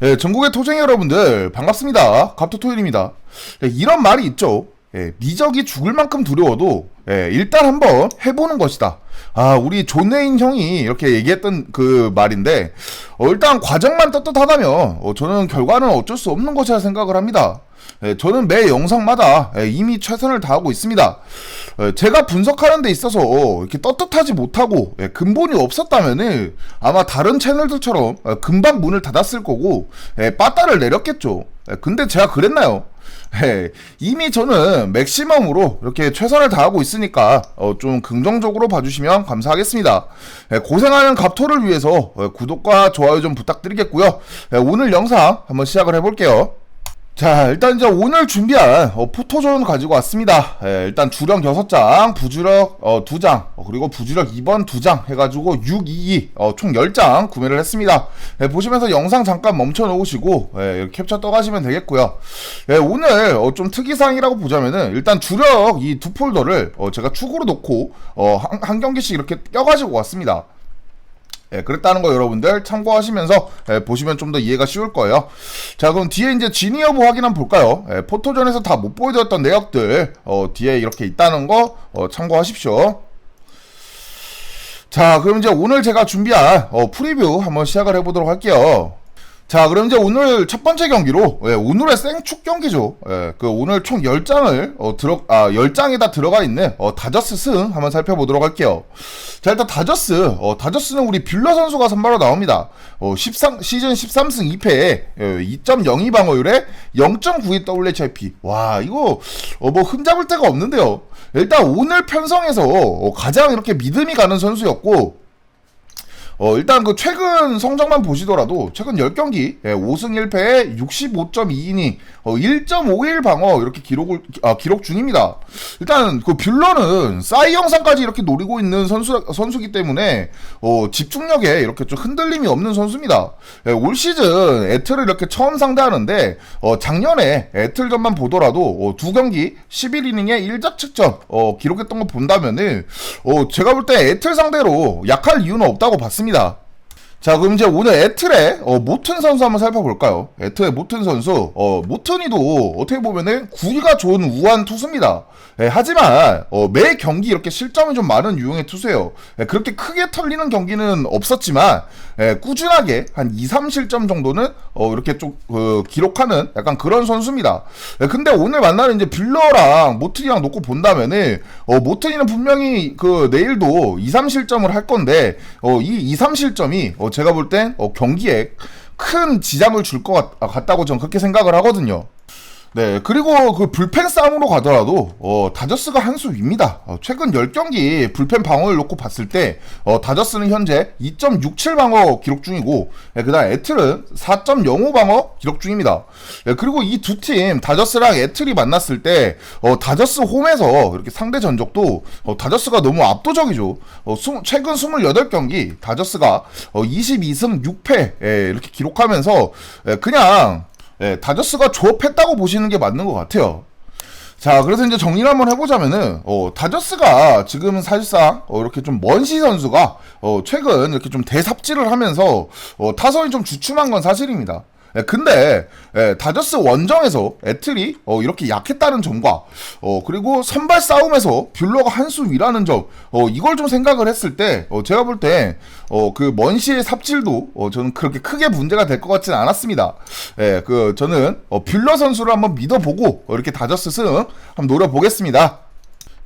예, 전국의 토쟁이 여러분들 반갑습니다. 갑토토일입니다. 예, 이런 말이 있죠. 예, 미적이 죽을 만큼 두려워도 예, 일단 한번 해보는 것이다. 아, 우리 존레인 형이 이렇게 얘기했던 그 말인데 어, 일단 과정만 떳떳하다면 어, 저는 결과는 어쩔 수 없는 것이라 생각을 합니다. 예, 저는 매 영상마다 예, 이미 최선을 다하고 있습니다. 예, 제가 분석하는 데 있어서 이렇게 떳떳하지 못하고 예, 근본이 없었다면은 아마 다른 채널들처럼 어, 금방 문을 닫았을 거고 예, 빠따를 내렸겠죠. 예, 근데 제가 그랬나요? 예, 이미 저는 맥시멈으로 이렇게 최선을 다하고 있으니까 어, 좀 긍정적으로 봐주시면 감사하겠습니다. 예, 고생하는 갑토를 위해서 어, 구독과 좋아요 좀 부탁드리겠고요. 예, 오늘 영상 한번 시작을 해볼게요. 자, 일단 이제 오늘 준비한 어, 포토존 가지고 왔습니다. 예, 일단 주력 6장, 부주력 어, 2장, 어, 그리고 부주력 2번 2장 해가지고 622, 어, 총 10장 구매를 했습니다. 예, 보시면서 영상 잠깐 멈춰 놓으시고, 예, 캡처 떠가시면 되겠고요. 예, 오늘 어, 좀 특이사항이라고 보자면은, 일단 주력 이 두 폴더를 어, 제가 축으로 놓고, 어, 한, 한 경기씩 이렇게 껴가지고 왔습니다. 예, 그랬다는 거 여러분들 참고하시면서 예, 보시면 좀 더 이해가 쉬울 거예요. 자, 그럼 뒤에 이제 여부 확인 한번 볼까요? 예, 포토존에서 다 못 보여드렸던 내역들 어, 뒤에 이렇게 있다는 거 어, 참고하십시오. 자, 그럼 이제 오늘 제가 준비한 어, 프리뷰 한번 시작을 해보도록 할게요. 자, 그럼 이제 오늘 첫 번째 경기로, 예, 오늘의 생축 경기죠. 예, 그 오늘 총 10장을, 어, 들어, 아, 10장에다 들어가 있는, 어, 다저스 승 한번 살펴보도록 할게요. 자, 일단 다저스, 어, 다저스는 우리 뷰러 선수가 선발로 나옵니다. 어, 13, 시즌 13승 2패에, 예, 2.02 방어율에 0.92 WHIP. 와, 이거, 어, 뭐, 흠잡을 데가 없는데요. 일단 오늘 편성에서, 어, 가장 이렇게 믿음이 가는 선수였고, 어, 일단 그 최근 성적만 보시더라도 최근 10경기 예, 5승 1패에 65.2이닝 어, 1.51 방어 이렇게 기록을 아, 기록 중입니다. 일단 그 뷰러는 싸이 영상까지 이렇게 노리고 있는 선수 선수기 때문에 어, 집중력에 이렇게 좀 흔들림이 없는 선수입니다. 예, 올 시즌 에틀을 이렇게 처음 상대하는데 어, 작년에 에틀전만 보더라도 어, 두 경기 11이닝에 1자책점 어, 기록했던 거 본다면은 어, 제가 볼때 에틀 상대로 약할 이유는 없다고 봤습니다. 있습니다. 자, 그럼 이제 오늘 에틀의 어, 모튼 선수 한번 살펴볼까요? 에틀의 모튼 선수, 어, 모튼이도 어떻게 보면은 구위가 좋은 우한 투수입니다. 예, 하지만 어, 매 경기 이렇게 실점이 좀 많은 유형의 투수예요. 예, 그렇게 크게 털리는 경기는 없었지만 예, 꾸준하게 한 2, 3실점 정도는 어, 이렇게 좀 어, 기록하는 약간 그런 선수입니다. 예, 근데 오늘 만나는 이제 빌러랑 모튼이랑 놓고 본다면은 어, 모튼이는 분명히 그 내일도 2, 3실점을 할 건데 어, 이 2, 3실점이 어, 제가 볼땐 어, 경기에 큰 지장을 줄 것 같다고 저는 그렇게 생각을 하거든요. 네, 그리고 그 불펜 싸움으로 가더라도, 어, 다저스가 한 수 위입니다. 어, 최근 10경기 불펜 방어를 놓고 봤을 때, 어, 다저스는 현재 2.67 방어 기록 중이고, 네, 그 다음 애틀은 4.05 방어 기록 중입니다. 네, 그리고 이 두 팀, 다저스랑 애틀이 만났을 때, 어, 다저스 홈에서 이렇게 상대 전적도, 어, 다저스가 너무 압도적이죠. 어, 수, 최근 28경기, 다저스가, 어, 22승 6패, 예, 이렇게 기록하면서, 예, 그냥, 예, 다저스가 조업했다고 보시는 게 맞는 것 같아요. 자, 그래서 이제 정리를 한번 해보자면은, 어, 다저스가 지금 사실상, 어, 이렇게 좀 먼시 선수가, 어, 최근 이렇게 좀 대삽질을 하면서, 어, 타선이 좀 주춤한 건 사실입니다. 예, 근데 예, 다저스 원정에서 애틀이 어, 이렇게 약했다는 점과 어, 그리고 선발 싸움에서 뷰러가 한 수 위라는 점 어, 이걸 좀 생각을 했을 때 어, 제가 볼때 어, 그 먼시의 삽질도 어, 저는 그렇게 크게 문제가 될 것 같지는 않았습니다. 예, 그 저는 어, 뷰러 선수를 한번 믿어보고 어, 이렇게 다저스 승 한번 노려보겠습니다.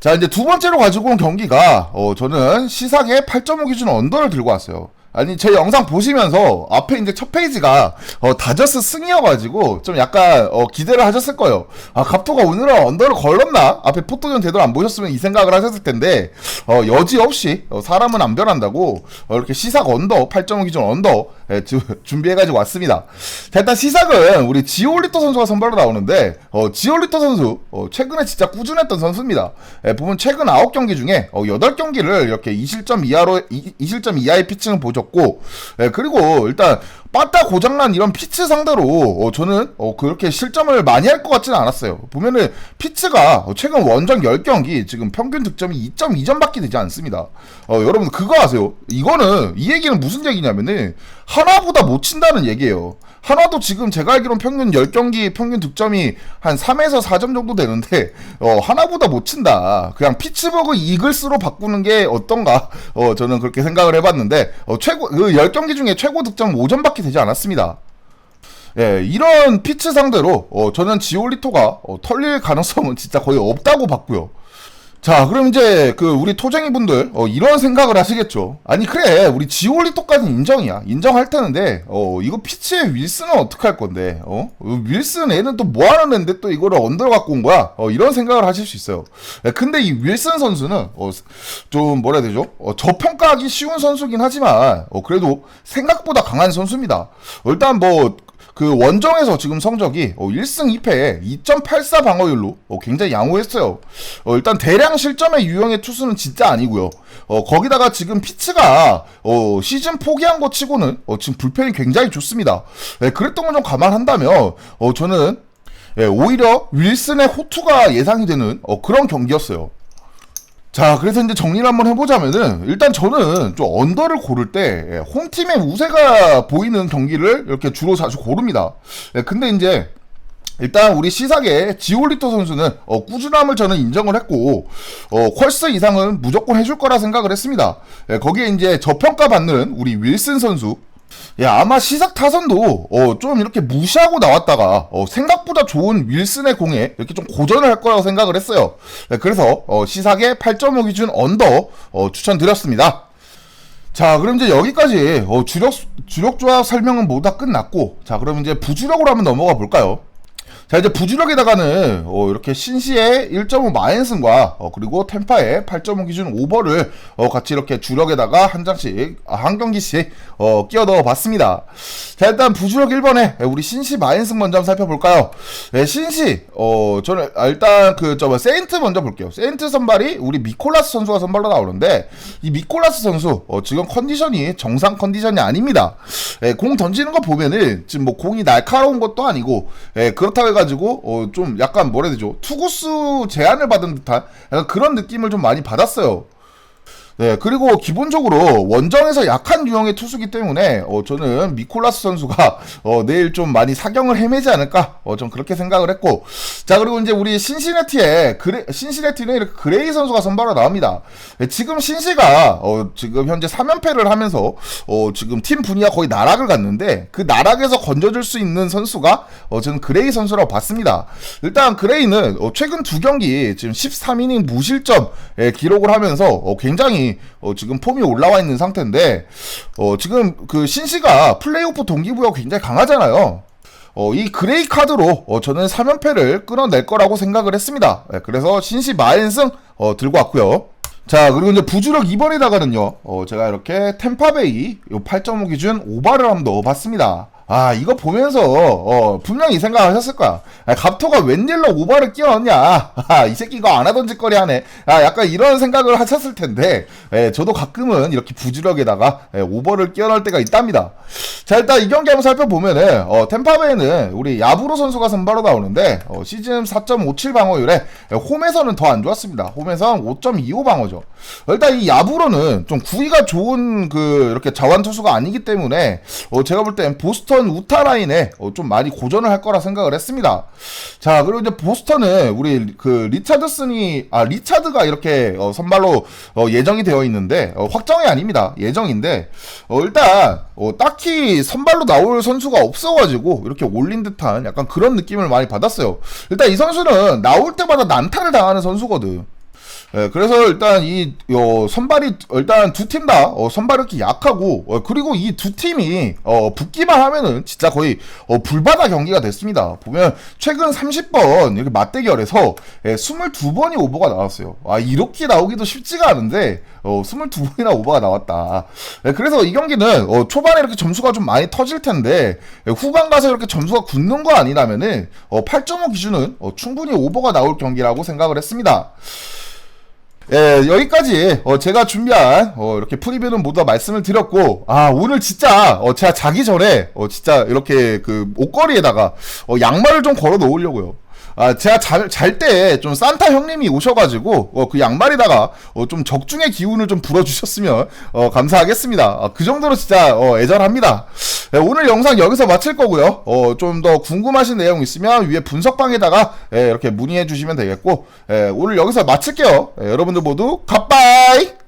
자 이제 두 번째로 가지고 온 경기가 어, 저는 시상의 8.5 기준 언더를 들고 왔어요. 아니 제 영상 보시면서 앞에 이제 첫 페이지가 어, 다저스 승이어가지고 좀 약간 어, 기대를 하셨을 거예요. 아 갑토가 오늘은 언더를 걸렀나? 앞에 포토전 제대로 안 보셨으면 이 생각을 하셨을 텐데 어, 여지 없이 어, 사람은 안 변한다고 어, 이렇게 시삭 언더 8.5 기준 언더 예, 주, 준비해가지고 왔습니다. 자 일단 시삭은 우리 지올리터 선수가 선발로 나오는데 어, 지올리터 선수 어, 최근에 진짜 꾸준했던 선수입니다. 예, 보면 최근 9경기 중에 어, 8경기를 이렇게 2실점 이하로 2, 2실점 이하의 피칭을 보 죠. 고 예, 그리고 일단 빠따 고장난 이런 피츠 상대로 어, 저는 어, 그렇게 실점을 많이 할 것 같지는 않았어요. 보면은 피츠가 어, 최근 원정 10경기 지금 평균 득점이 2.2점밖에 되지 않습니다. 어, 여러분 그거 아세요? 이거는 이 얘기는 무슨 얘기냐면은 하나보다 못 친다는 얘기예요. 하나도 지금 제가 알기로는 평균 10경기 평균 득점이 한 3에서 4점 정도 되는데 어, 하나보다 못 친다. 그냥 피츠버그 이글스로 바꾸는 게 어떤가? 어, 저는 그렇게 생각을 해봤는데 어, 최고 그 10경기 중에 최고 득점 5점밖에 되지 않았습니다. 예, 이런 피츠 상대로 어, 저는 지올리토가 어, 털릴 가능성은 진짜 거의 없다고 봤고요. 자, 그럼 이제 그 우리 토쟁이 분들 어, 이런 생각을 하시겠죠. 아니 그래, 우리 지올리토까지는 인정이야. 인정할 테는데 어, 이거 피치의 윌슨은 어떻게 할 건데? 어? 어, 윌슨 애는 또 뭐 하는 애인데 또 이거를 언더로 갖고 온 거야? 어, 이런 생각을 하실 수 있어요. 예, 근데 이 윌슨 선수는 어, 좀 뭐라 해야 되죠? 어, 저평가하기 쉬운 선수긴 하지만 어, 그래도 생각보다 강한 선수입니다. 어, 일단 뭐 그 원정에서 지금 성적이 어, 1승 2패에 2.84 방어율로 어, 굉장히 양호했어요. 어, 일단 대량 실점의 유형의 투수는 진짜 아니고요. 어, 거기다가 지금 피츠가 어, 시즌 포기한 것 치고는 어, 지금 불펜이 굉장히 좋습니다. 네, 그랬던 걸 좀 감안한다면 어, 저는 예, 오히려 윌슨의 호투가 예상이 되는 어, 그런 경기였어요. 자, 그래서 이제 정리를 한번 해보자면은, 일단 저는 좀 언더를 고를 때, 예, 홈팀의 우세가 보이는 경기를 이렇게 주로 자주 고릅니다. 예, 근데 이제, 일단 우리 시사계 지올리토 선수는 어, 꾸준함을 저는 인정을 했고 어, 퀄스 이상은 무조건 해줄 거라 생각을 했습니다. 예, 거기에 이제 저평가 받는 우리 윌슨 선수 예, 아마 시작 타선도 어, 좀 이렇게 무시하고 나왔다가 어, 생각보다 좋은 윌슨의 공에 이렇게 좀 고전을 할 거라고 생각을 했어요. 네, 그래서 어, 시사계 8.5 기준 언더 어, 추천드렸습니다. 자, 그럼 이제 여기까지 어, 주력 주력 조합 설명은 모두 다 끝났고, 자, 그럼 이제 부주력으로 한번 넘어가 볼까요? 자 이제 부주력에다가는 어, 이렇게 신시의 1.5 마엔슨과 어, 그리고 템파의 8.5 기준 오버를 어, 같이 이렇게 주력에다가 한 장씩 아, 한 경기씩 어, 끼워 넣어 봤습니다. 자 일단 부주력 1번에 우리 신시 마엔슨 먼저 한번 살펴볼까요? 네, 신시 어 저는 아, 일단 그저 뭐, 세인트 먼저 볼게요. 세인트 선발이 우리 미콜라스 선수가 선발로 나오는데 이 미콜라스 선수 어, 지금 컨디션이 정상 컨디션이 아닙니다. 예, 공 던지는 거 보면은 지금 뭐 공이 날카로운 것도 아니고 예, 그렇 다고 해가지고 어, 좀 약간 뭐라 해야 되죠 투구수 제한을 받은 듯한 약간 그런 느낌을 좀 많이 받았어요. 네, 그리고 기본적으로 원정에서 약한 유형의 투수기 때문에 어, 저는 미콜라스 선수가 어, 내일 좀 많이 사경을 헤매지 않을까 어, 좀 그렇게 생각을 했고 자 그리고 이제 우리 신시내티에 그레, 신시내티는 이렇게 그레이 선수가 선발로 나옵니다. 네, 지금 신시가 어, 지금 현재 3연패를 하면서 어, 지금 팀 분위기가 거의 나락을 갔는데 그 나락에서 건져줄 수 있는 선수가 어, 저는 그레이 선수라고 봤습니다. 일단 그레이는 어, 최근 두 경기 지금 13이닝 무실점 예, 기록을 하면서 어, 굉장히 어, 지금 폼이 올라와 있는 상태인데 어, 지금 그 신시가 플레이오프 동기부여가 굉장히 강하잖아요. 어, 이 그레이 카드로 어, 저는 3연패를 끊어낼 거라고 생각을 했습니다. 네, 그래서 신시 마엔승 어, 들고 왔고요. 자 그리고 이제 부주력 2번에다가는요 어, 제가 이렇게 템파베이 8.5 기준 오바를 한번 넣어봤습니다 아 이거 보면서 어, 분명히 생각하셨을 거야. 아, 갑토가 웬일로 오바를 끼워넣냐? 아, 이 새끼 이거 안 하던 짓거리 하네. 아, 약간 이런 생각을 하셨을 텐데 예, 저도 가끔은 이렇게 부주력에다가 예, 오버를 끼워넣을 때가 있답니다. 자 일단 이 경기 한번 살펴보면은 어, 템파베이는 우리 야브로 선수가 선발로 나오는데 어, 시즌 4.57 방어율에 예, 홈에서는 더 안 좋았습니다. 홈에서는 5.25 방어죠. 일단 이 야브로는 좀 구위가 좋은 그 이렇게 자완 투수가 아니기 때문에 어, 제가 볼 땐 보스 턴 우타 라인에 어, 좀 많이 고전을 할 거라 생각을 했습니다. 자 그리고 이제 보스턴은 우리 그 리차드슨이 아 리차드가 이렇게 어, 선발로 어, 예정이 되어 있는데 어, 확정이 아닙니다. 예정인데 어, 일단 어, 딱히 선발로 나올 선수가 없어가지고 이렇게 올린 듯한 약간 그런 느낌을 많이 받았어요. 일단 이 선수는 나올 때마다 난타를 당하는 선수거든. 예, 그래서 일단 이 어, 선발이 일단 두 팀다 어, 선발 이렇게 약하고 어, 그리고 이 두 팀이 어, 붙기만 하면은 진짜 거의 어, 불바다 경기가 됐습니다. 보면 최근 30번 이렇게 맞대결에서 예, 22번이 오버가 나왔어요. 아 이렇게 나오기도 쉽지가 않은데 어, 22번이나 오버가 나왔다. 예, 그래서 이 경기는 어, 초반에 이렇게 점수가 좀 많이 터질 텐데 예, 후반 가서 이렇게 점수가 굳는 거 아니라면은 어, 8.5 기준은 어, 충분히 오버가 나올 경기라고 생각을 했습니다. 예, 여기까지 어, 제가 준비한 어, 이렇게 프리뷰는 모두 다 말씀을 드렸고 아 오늘 진짜 어, 제가 자기 전에 어, 진짜 이렇게 그 옷걸이에다가 어, 양말을 좀 걸어 놓으려고요. 아, 제가 잘때좀 산타 형님이 오셔가지고, 어, 그 양말에다가, 어, 좀 적중의 기운을 좀 불어주셨으면, 어, 감사하겠습니다. 아, 그 정도로 진짜, 어, 애절합니다. 예, 오늘 영상 여기서 마칠 거고요. 어, 좀 더 궁금하신 내용 있으면 위에 분석방에다가, 예, 이렇게 문의해 주시면 되겠고, 예, 오늘 여기서 마칠게요. 예, 여러분들 모두, 갓바이!